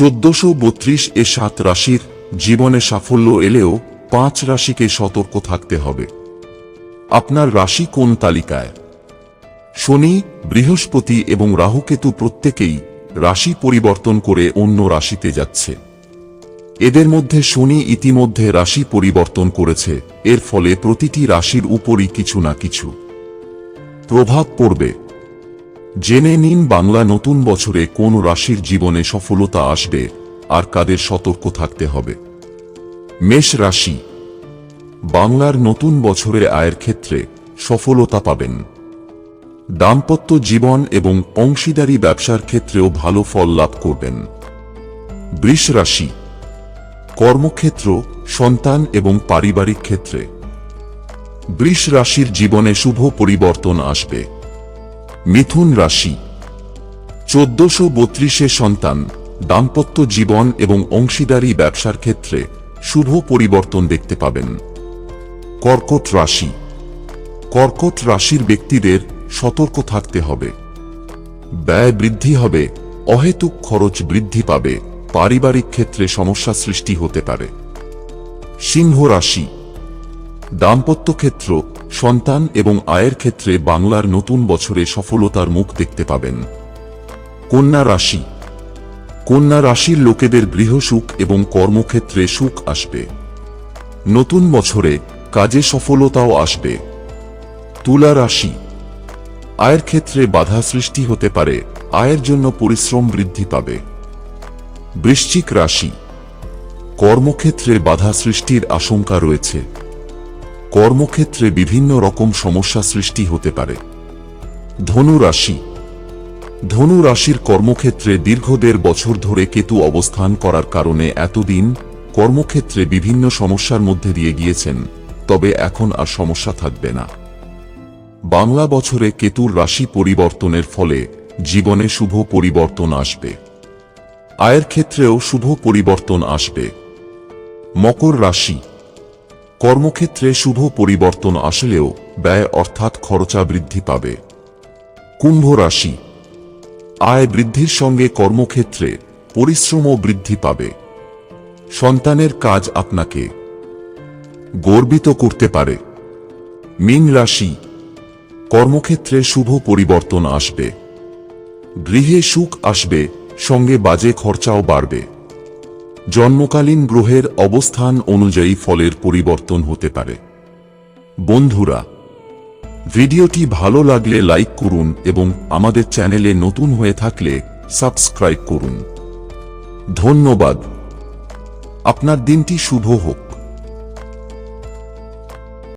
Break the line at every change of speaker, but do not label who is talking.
চোদ্দশো বত্রিশ এ সাত রাশির জীবনে সাফল্য এলেও পাঁচ রাশিকে সতর্ক থাকতে হবে। আপনার রাশি কোন তালিকায়? শনি, বৃহস্পতি এবং রাহুকেতু প্রত্যেকেই রাশি পরিবর্তন করে অন্য রাশিতে যাচ্ছে। এদের মধ্যে শনি ইতিমধ্যে রাশি পরিবর্তন করেছে, এর ফলে প্রতিটি রাশির উপরই কিছু না কিছু প্রভাব পড়বে। জেনে নিন বাংলা নতুন বছরে কোন রাশির জীবনে সফলতা আসবে আর কাদের সতর্ক থাকতে হবে। মেষ রাশি। বাংলার নতুন বছরে আয়ের ক্ষেত্রে সফলতা পাবেন। দাম্পত্য জীবন এবং অংশীদারি ব্যবসার ক্ষেত্রেও ভালো ফল লাভ করবেন। বৃষ রাশি। কর্মক্ষেত্র, সন্তান এবং পারিবারিক ক্ষেত্রে। বৃষ রাশির জীবনে শুভ পরিবর্তন আসবে। মিথুন রাশি। চোদ্দশো বত্রিশে সন্তান, দাম্পত্য জীবন এবং অংশীদারি ব্যবসার ক্ষেত্রে শুভ পরিবর্তন দেখতে পাবেন। কর্কট রাশি। কর্কট রাশির ব্যক্তিদের সতর্ক থাকতে হবে। ব্যয় বৃদ্ধি হবে, অহেতুক খরচ বৃদ্ধি পাবে, পারিবারিক ক্ষেত্রে সমস্যা সৃষ্টি হতে পারে। সিংহ রাশি। দাম্পত্য ক্ষেত্র সন্তান এবং আয়ের ক্ষেত্রে বাংলার নতুন বছরে সফলতার মুখ দেখতে পাবেন। কন্যা রাশি। কন্যা রাশির লোকেদের গৃহসুখ এবং কর্মক্ষেত্রে সুখ আসবে। নতুন বছরে কাজে সফলতাও আসবে। তুলা রাশি। আয়ের ক্ষেত্রে বাধা সৃষ্টি হতে পারে, আয়ের জন্য পরিশ্রম বৃদ্ধি পাবে। বৃশ্চিক রাশি। কর্মক্ষেত্রে বাধা সৃষ্টির আশঙ্কা রয়েছে। কর্মক্ষেত্রে বিভিন্ন রকম সমস্যা সৃষ্টি হতে পারে। ধনু রাশি। ধনু রাশির কর্মক্ষেত্রে দীর্ঘ দেড় বছর ধরে কেতু অবস্থান করার কারণে এতদিন কর্মক্ষেত্রে বিভিন্ন সমস্যার মধ্যে দিয়ে গিয়েছেন, তবে এখন আর সমস্যা থাকবে না। বাংলা বছরে কেতুর রাশি পরিবর্তনের ফলে জীবনে শুভ পরিবর্তন আসবে। আয়ের ক্ষেত্রেও শুভ পরিবর্তন আসবে। মকর রাশি। কর্মক্ষেত্রে শুভ পরিবর্তন আসলেও ব্যয় অর্থাৎ খরচা বৃদ্ধি পাবে। কুম্ভ রাশি। আয় বৃদ্ধির সঙ্গে কর্মক্ষেত্রে পরিশ্রমও বৃদ্ধি পাবে। সন্তানের কাজ আপনাকে গর্বিত করতে পারে। মীন রাশি। কর্মক্ষেত্রে শুভ পরিবর্তন আসবে। গৃহে সুখ আসবে, সঙ্গে বাজে খরচাও বাড়বে। জন্মকালীন গ্রহের অবস্থান অনুযায়ী ফলের পরিবর্তন হতে পারে। বন্ধুরা, ভিডিওটি ভালো লাগলে লাইক করুন এবং আমাদের চ্যানেলে নতুন হয়ে থাকলে সাবস্ক্রাইব করুন। ধন্যবাদ। আপনার দিনটি শুভ হোক।